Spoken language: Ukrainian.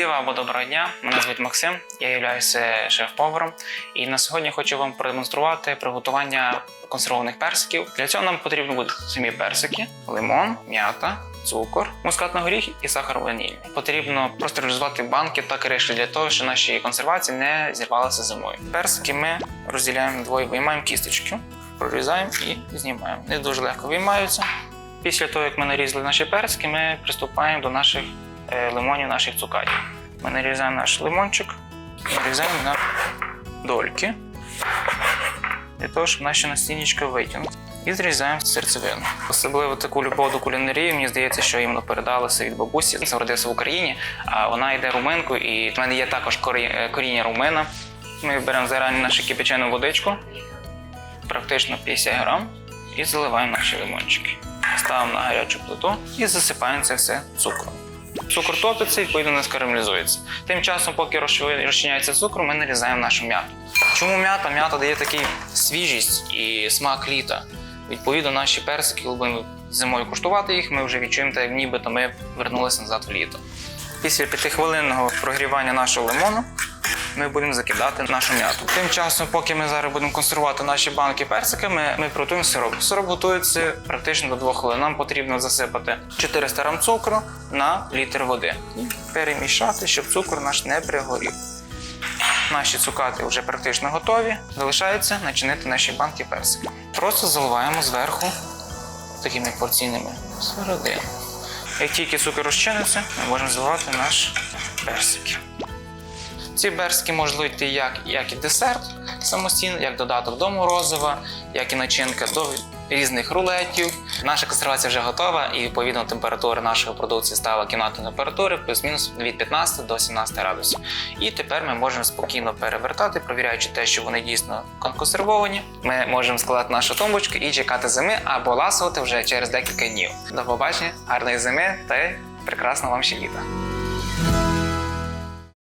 Друзі, вам доброго дня. Мене звуть Максим, я являюся шеф-поваром. І на сьогодні хочу вам продемонструвати приготування консервованих персиків. Для цього нам потрібно будуть самі персики, лимон, м'ята, цукор, мускатний горіх і сахар ванільний. Потрібно простерилізувати банки та кришки для того, щоб наші консервації не зірвалися зимою. Персики ми розділяємо двоє, виймаємо кісточки, прорізаємо і знімаємо. Вони дуже легко виймаються. Після того, як ми нарізали наші персики, ми приступаємо до наших лимонів, наших цукатів. Ми нарізаємо наш лимончик, нарізаємо на дольки, для того, щоб наші настінничка витягнути. І зрізаємо серцевину. Особливо таку любов до кулінарії, мені здається, що іменно передалося від бабусі. Це родився в Україні, а вона йде руминкою, і в мене є також е, коріння румина. Ми беремо зарані нашу кипячену водичку, практично 50 грам, і заливаємо наші лимончики. Ставимо на гарячу плиту і засипаємо це все цукром. Цукор топиться і відповідно не скарамелізується. Тим часом, поки розчиняється цукор, ми нарізаємо нашу м'яту. Чому м'ята? М'ята дає такий свіжість і смак літа. Відповідно, наші персики, коли будемо зимою куштувати їх, ми вже відчуємо, так, нібито ми вернулися назад в літо. Після п'ятихвилинного прогрівання нашого лимону ми будемо закидати нашу м'яту. Тим часом, поки ми зараз будемо консервувати наші банки персиками, ми приготуємо сироп. Сироп готується практично до 2 хвилин. Нам потрібно засипати 400 грам цукру на літр води і перемішати, щоб цукор наш не пригорів. Наші цукати вже практично готові. Залишається начинити наші банки персики. Просто заливаємо зверху такими порційними середини. Як тільки цукор розчиниться, ми можемо заливати наш персики. Ці берські можуть йти як, як і десерт самостійно, як додаток до морозива, як і начинка до різних рулетів. Наша консервація вже готова, і відповідно температура нашої продукції стала кімнатної температури плюс-мінус від 15 до 17 градусів. І тепер ми можемо спокійно перевертати, провіряючи те, що вони дійсно консервовані. Ми можемо складати нашу тумбочку і чекати зими або ласувати вже через декілька днів. До побачення, гарної зими та прекрасного вам ще літа!